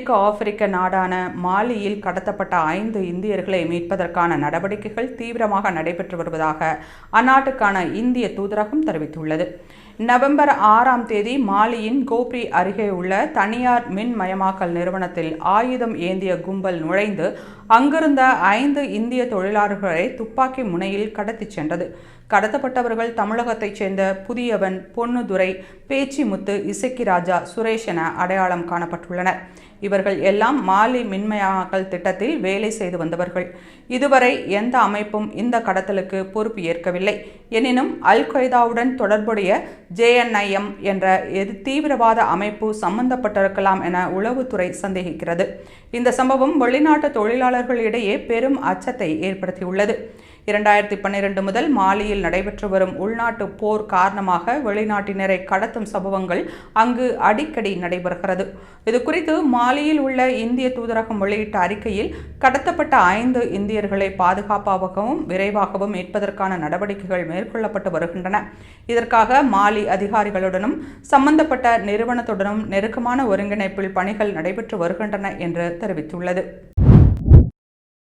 மேற்கு ஆப்பிரிக்க நாடான மாலியில் கடத்தப்பட்ட ஐந்து இந்தியர்களை மீட்பதற்கான நடவடிக்கைகள் தீவிரமாக நடைபெற்று வருவதாக அந்நாட்டுக்கான இந்திய தூதரகம் தெரிவித்துள்ளது. நவம்பர் ஆறாம் தேதி மாலியின் கோப்ரி அருகே உள்ள தனியார் மின்மயமாக்கல் நிறுவனத்தில் ஆயுதம் ஏந்திய கும்பல் நுழைந்து அங்கிருந்த ஐந்து இந்திய தொழிலாளர்களை துப்பாக்கி முனையில் கடத்திச் சென்றது. கடத்தப்பட்டவர்கள் தமிழகத்தைச் சேர்ந்த புதியவன் பொன்னுதுரை பேச்சிமுத்து இசக்கிராஜா சுரேஷ் என அடையாளம் காணப்பட்டுள்ளனர். இவர்கள் எல்லாம் மாலி மின்மயமாக்கல் திட்டத்தில் வேலை செய்து வந்தவர்கள். இதுவரை எந்த அமைப்பும் இந்த கடத்தலுக்கு பொறுப்பு ஏற்கவில்லை. எனினும் அல் கொய்தாவுடன் தொடர்புடைய ஜேஎன்ஐஎம் என்ற எது தீவிரவாத அமைப்பு சம்பந்தப்பட்டிருக்கலாம் என உளவுத்துறை சந்தேகிக்கிறது. இந்த சம்பவம் வெளிநாட்டு தொழிலாளர்களிடையே பெரும் அச்சத்தை ஏற்படுத்தியுள்ளது. இரண்டாயிரத்தி பன்னிரண்டு முதல் மாலியில் நடைபெற்று வரும் உள்நாட்டு போர் காரணமாக வெளிநாட்டினரை கடத்தும் சம்பவங்கள் அங்கு அடிக்கடி நடைபெறுகிறது. இதுகுறித்து மாலியில் உள்ள இந்திய தூதரகம் வெளியிட்ட அறிக்கையில் கடத்தப்பட்ட ஐந்து இந்தியர்களை பாதுகாப்பாகவும் விரைவாகவும் மீட்பதற்கான நடவடிக்கைகள் மேற்கொள்ளப்பட்டு வருகின்றன. இதற்காக மாலி அதிகாரிகளுடனும் சம்பந்தப்பட்ட நிறுவனத்துடனும் நெருக்கமான ஒருங்கிணைப்பில் பணிகள் நடைபெற்று வருகின்றன என்று தெரிவித்துள்ளது.